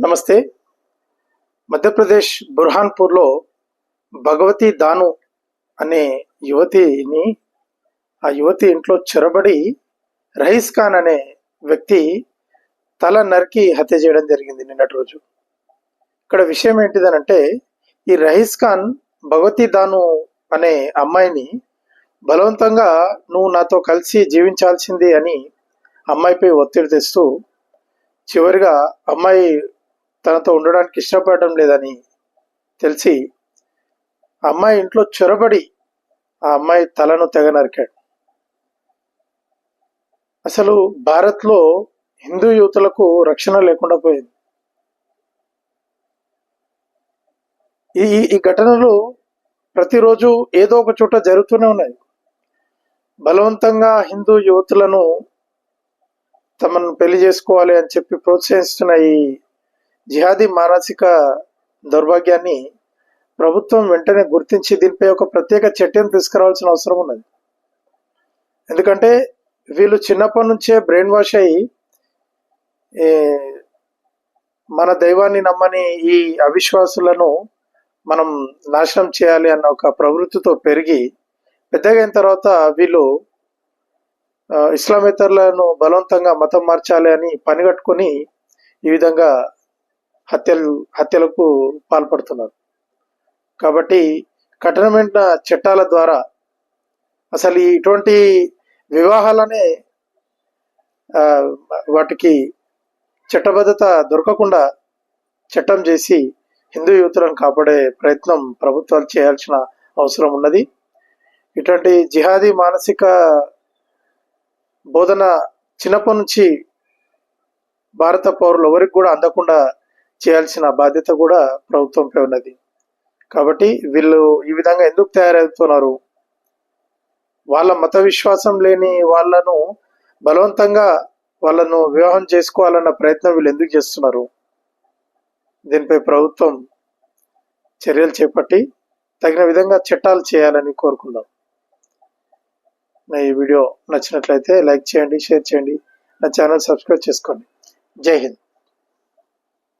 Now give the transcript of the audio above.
నమస్తే. మధ్యప్రదేశ్ బుర్హాన్పూర్లో భగవతి దాను అనే యువతిని ఆ యువతి ఇంట్లో చొరబడి రహీస్ ఖాన్ అనే వ్యక్తి తల నరికి హత్య చేయడం జరిగింది నిన్నటి రోజు. ఇక్కడ విషయం ఏంటిదనంటే ఈ రహీస్ ఖాన్ భగవతి దాను అనే అమ్మాయిని బలవంతంగా నువ్వు నాతో కలిసి జీవించాల్సింది అని అమ్మాయిపై ఒత్తిడి తెస్తూ చివరిగా అమ్మాయి తనతో ఉండడానికి ఇష్టపడడం లేదని తెలిసి అమ్మాయి ఇంట్లో చొరబడి ఆ అమ్మాయి తలను తెగ నరికాడు. అసలు భారత్లో హిందూ యువతులకు రక్షణ లేకుండా పోయింది. ఈ ఈ- ఈ ఘటనలు ప్రతిరోజు ఏదో ఒక చోట జరుగుతూనే ఉన్నాయి. బలవంతంగా హిందూ యువతులను తమను పెళ్ళి చేసుకోవాలి అని చెప్పి ప్రోత్సహిస్తున్న ఈ జిహాదీ మానసిక దౌర్భాగ్యాన్ని ప్రభుత్వం వెంటనే గుర్తించి దీనిపై ఒక ప్రత్యేక చర్యను తీసుకురావాల్సిన అవసరం ఉన్నది. ఎందుకంటే వీళ్ళు చిన్నప్పటి నుంచే బ్రెయిన్ వాష్ అయ్యి మన దైవాన్ని నమ్మని ఈ అవిశ్వాసులను మనం నాశనం చేయాలి అన్న ఒక ప్రవృత్తితో పెరిగి పెద్దగా అయిన తర్వాత వీళ్ళు ఇస్లామేతరులను బలవంతంగా మతం మార్చాలి అని పనిగట్టుకొని ఈ విధంగా హత్యలు హత్యలకు పాల్పడుతున్నారు. కాబట్టి కఠినమైన చట్టాల ద్వారా అసలు ఈ ఇటువంటి వివాహాలనే వాటికి చట్టబద్ధత దొరకకుండా చట్టం చేసి హిందూ యువతులను కాపాడే ప్రయత్నం ప్రభుత్వాలు చేయాల్సిన అవసరం ఉన్నది. ఇటువంటి జిహాదీ మానసిక బోధన చిన్నప్పటి నుంచి భారత పౌరులు ఎవరికి కూడా అందకుండా చేయాల్సిన బాధ్యత కూడా ప్రభుత్వంపై ఉన్నది. కాబట్టి వీళ్ళు ఈ విధంగా ఎందుకు తయారవుతున్నారు? వాళ్ళ మత విశ్వాసం లేని వాళ్ళను బలవంతంగా వాళ్ళను వివాహం చేసుకోవాలన్న ప్రయత్నం వీళ్ళు ఎందుకు చేస్తున్నారు? దీనిపై ప్రభుత్వం చర్యలు చేపట్టి తగిన విధంగా చట్టాలు చేయాలని కోరుకుందాం. నా ఈ వీడియో నచ్చినట్లయితే లైక్ చేయండి షేర్ చేయండి. నా ఛానల్ సబ్స్క్రైబ్ చేసుకోండి. జై హింద్.